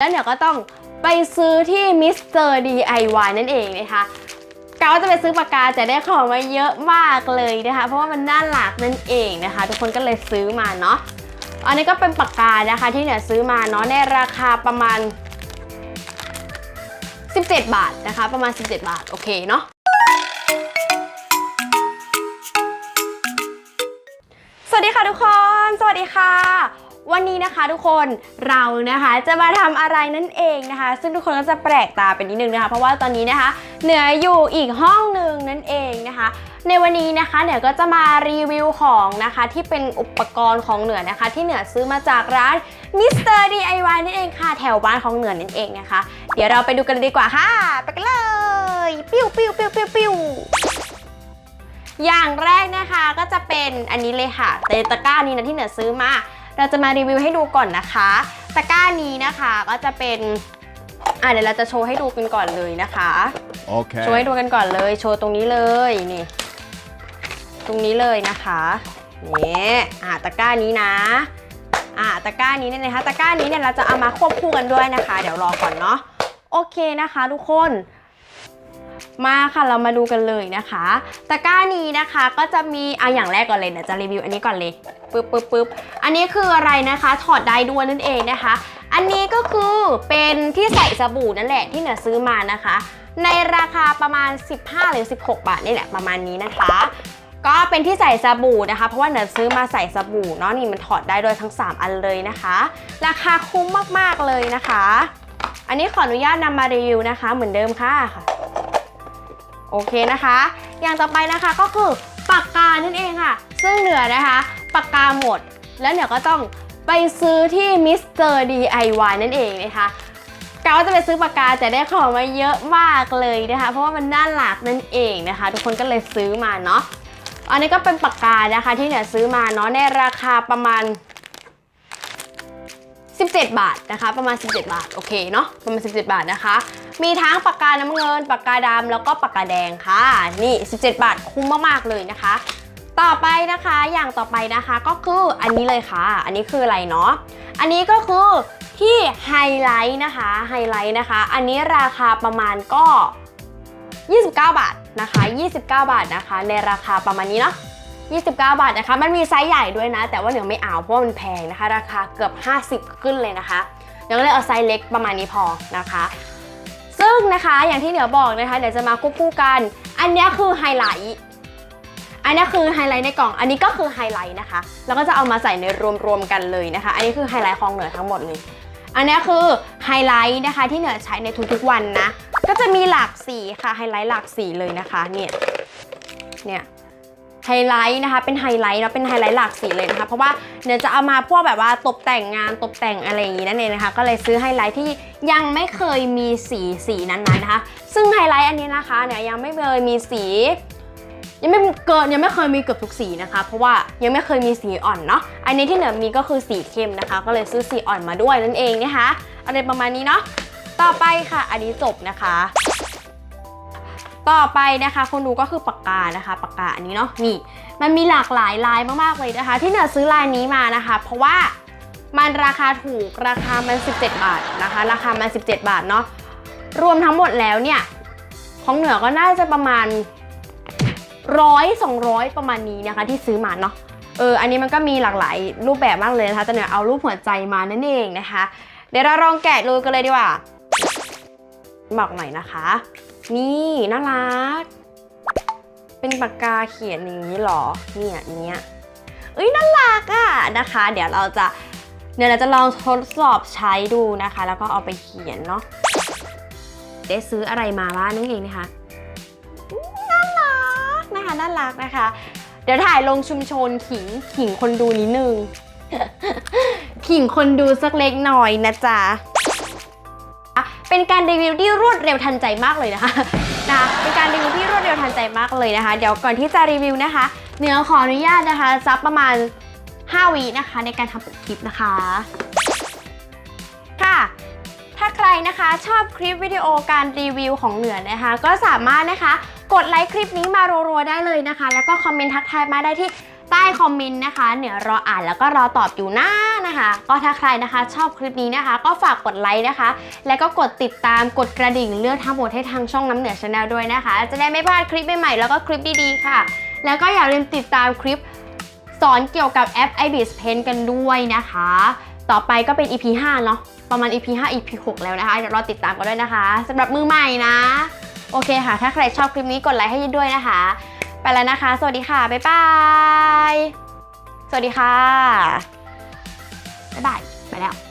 แล้วเดี๋ยวก็ต้องไปซื้อที่มิสเตอร์ DIY นั่นเองนะคะกะว่าจะไปซื้อปากกาแต่ได้ของมาเยอะมากเลยนะคะ เพราะว่ามันน่ารักนั่นเองนะคะ ทุกคนก็เลยซื้อมาเนาะอันนี้ก็เป็นปากกานะคะที่เนี่ยซื้อมาเนาะในราคาประมาณ 17 บาทนะคะ ประมาณ 17 บาท โอเคเนาะสวัสดีค่ะทุกคน สวัสดีค่ะ วันนี้นะคะทุกคนเรานะคะจะมาทำอะไรนั่นเองนะคะ ซึ่งทุกคนก็จะแปลกตาไปนิดนึงนะคะ เพราะว่าตอนนี้นะคะเหนืออยู่อีกห้องหนึ่งนั่นเองนะคะ ในวันนี้นะคะเหนือก็จะมารีวิวของนะคะที่เป็นอุปกรณ์ของเหนือนะคะ ที่เหนือซื้อมาจากร้าน Mr. DIY นั่นเองค่ะแถวบ้านของเหนือนั่นเองนะคะ เดี๋ยวเราไปดูกันเลยดีกว่าค่ะ ไปกันเลยปิ้วปิ้วปิ้วปิ้วปิ้วอย่างแรกนะคะก็จะเป็นอันนี้เลยค่ะในตะก้านี้นะที่เหนือซื้อมา เราจะมารีวิวให้ดูก่อนนะคะตะกร้านี้นะคะก็จะเป็นอะเดี๋ยวเราจะโชว์ให้ดูกันก่อนเลยนะคะ Okay. โชว์ให้ดูกันก่อนเลย โชว์ตรงนี้เลยนี่ ตรงนี้เลยนะคะนี่อะตะกร้านี้นะอะตะกร้านี้เนี่ยนะคะตะกร้านี้เนี่ยเราจะเอามาควบคู่กันด้วยนะคะ เดี๋ยวรอก่อนเนาะโอเคนะคะ ทุกคน มาค่ะเรามาดูกันเลยนะคะตะกร้านี้นะคะก็จะมีอะอย่างแรกก่อนเลยเดี๋ยวจะรีวิวอันนี้ก่อนเลยปึ๊บปึ๊บปึ๊บอันนี้คืออะไรนะคะ ถอดได้ด้วยนั่นเองนะคะ อันนี้ก็คือเป็นที่ใส่สบู่นั่นแหละที่เหนือซื้อมานะคะ ในราคาประมาณ 15 หรือ 16 บาทนี่แหละประมาณนี้นะคะ ก็เป็นที่ใส่สบู่นะคะ เพราะว่าเหนือซื้อมาใส่สบู่เนาะนี่มันถอดได้ด้วยทั้ง 3 อันเลยนะคะ ราคาคุ้มมากๆเลยนะคะ อันนี้ขออนุญาตนำมารีวิวนะคะ เหมือนเดิมค่ะค่ะ โอเคนะคะ อย่างต่อไปนะคะก็คือปากกานั่นเองค่ะ ซึ่งเหนือนะคะปากกาหมด แล้วเหนือก็ต้องไปซื้อที่มิสเตอร์ DIY นั่นเองนะคะกะว่าจะไปซื้อปากกาแต่ได้ของมาเยอะมากเลยนะคะ เพราะว่ามันน่ารักนั่นเองนะคะ ทุกคนก็เลยซื้อมาเนาะอันนี้ก็เป็นปากกานะคะที่เนี่ยซื้อมาเนาะในราคาประมาณ 17 บาทนะคะ ประมาณ 17 บาท โอเคเนาะประมาณ 17 บาทนะคะ มีทั้งปากกาน้ำเงิน ปากกาดำแล้วก็ปากกาแดงค่ะ นี่ 17 บาทคุ้มมากๆเลยนะคะ ต่อไปนะคะอย่างต่อไปนะคะก็คืออันนี้เลยค่ะ อันนี้คืออะไรเนาะอันนี้ก็คือที่ไฮไลท์นะคะไฮไลท์นะคะ อันนี้ราคาประมาณก็ 29 บาทนะคะ 29 บาทนะคะ ในราคาประมาณนี้เนาะ 29 บาทนะคะ มันมีไซส์ใหญ่ด้วยนะ แต่ว่าเหนือไม่เอาเพราะมันแพงนะคะ ราคาเกือบ 50 ขึ้นเลยนะคะเดี๋ยวก็เลยเอาไซส์เล็กประมาณนี้พอนะคะ ซึ่งนะคะอย่างที่เหนือบอกนะคะเดี๋ยวจะมาควบคู่กัน อันนี้คือไฮไลท์อันนี้คือไฮไลท์ในกล่อง อันนี้ก็คือไฮไลท์นะคะ แล้วก็จะเอามาใส่ในรวมๆกันเลยนะคะ อันนี้คือไฮไลท์ของเหนือทั้งหมดเลย อันนี้คือไฮไลท์นะคะที่เหนือใช้ในทุกๆวันนะ ก็จะมีหลากสีค่ะไฮไลท์หลากสีเลยนะคะ เนี่ย เนี่ย ไฮไลท์นะคะ เป็นไฮไลท์เนาะเป็นไฮไลท์หลากสีเลยนะคะ เพราะว่าเดี๋ยวจะเอามาพวกแบบว่าตกแต่งงานตกแต่งอะไรอย่างงี้นั่นเองนะคะ ก็เลยซื้อไฮไลท์ที่ยังไม่เคยมีสีสีนั้นๆนะคะ ซึ่งไฮไลท์อันนี้นะคะเนี่ยยังไม่เคยมีสี ยังไม่เกินยังไม่เคยมีเกือบทุกสีนะคะ เพราะว่ายังไม่เคยมีสีอ่อนเนาะ อันนี้ที่เหนือมีก็คือสีเข้มนะคะ ก็เลยซื้อสีอ่อนมาด้วยนั่นเองนะคะอะไรประมาณนี้เนาะ ต่อไปค่ะ อันนี้จบนะคะ ต่อไปนะคะคนดูก็คือปากกานะคะปากกาอันนี้เนาะนี่มันมีหลากหลายลายมากๆเลยนะคะ ที่เหนือซื้อลายนี้มานะคะ เพราะว่ามันราคาถูกราคามัน 17 บาทนะคะ ราคามัน 17 บาทเนาะรวมทั้งหมดแล้วเนี่ยของเหนือก็น่าจะประมาณร้อยสองร้อยประมาณนี้นะคะ ที่ซื้อมาเนาะเอออันนี้มันก็มีหลากหลายรูปแบบมากเลยนะคะแต่เหนือเอารูปหัวใจมานั่นเองนะคะ เดี๋ยวเราลองแกะดูกันเลยดีกว่าบอกหน่อยนะคะ นี่น่ารัก เป็นปากกาเขียนอย่างนี้หรอ เนี่ยอย่างเงี้ยเอ้ยน่ารักอะนะคะ เดี๋ยวเราจะเดี๋ยวเราจะลองทดสอบใช้ดูนะคะ แล้วก็เอาไปเขียนเนาะได้ซื้ออะไรมาบ้างนั่นเองนะคะน่ารักนะคะน่ารักนะคะ เดี๋ยวถ่ายลงชุมชนขิงขิงคนดูนิดนึง ขิงคนดูสักเล็กหน่อยนะจ๊ะ เป็นการรีวิวที่รวดเร็วทันใจมากเลยนะคะนะเป็นการรีวิวที่รวดเร็วทันใจมากเลยนะคะ เดี๋ยวก่อนที่จะรีวิวนะคะเนื้อขออนุญาตนะคะซับประมาณ 5วินะคะ ในการทำปกคลิปนะคะ ค่ะ ถ้าใครนะคะชอบคลิปวิดีโอการรีวิวของเหนือนะคะ ก็สามารถนะคะกดไลค์คลิปนี้มารัวๆได้เลยนะคะ แล้วก็คอมเมนต์ทักทายมาได้ที่ใต้คอมเมนต์นะคะ เหนือรออ่านแล้วก็รอตอบอยู่นะ นะคะ ก็ถ้าใครนะคะ ชอบคลิปนี้นะคะ ก็ฝากกดไลค์นะคะ แล้วก็กดติดตามกดกระดิ่งเลือกทั้งหมดให้ทางช่องน้ำเหนือชาแนลด้วยนะคะ จะได้ไม่พลาดคลิปใหม่ๆแล้วก็คลิปดีๆค่ะ แล้วก็อย่าลืมติดตามคลิปสอนเกี่ยวกับแอป ibis Pen กันด้วยนะคะ ต่อไปก็เป็น EP 5เนาะประมาณ EP 5 EP 6 แล้วนะคะเดี๋ยวรอติดตามกันด้วยนะคะสำหรับมือใหม่นะ โอเคค่ะ ถ้าใครชอบคลิปนี้กดไลค์ให้ด้วยนะคะ ไปแล้วนะคะ สวัสดีค่ะ บ๊ายบาย สวัสดีค่ะ บ๊ายบาย ไปแล้ว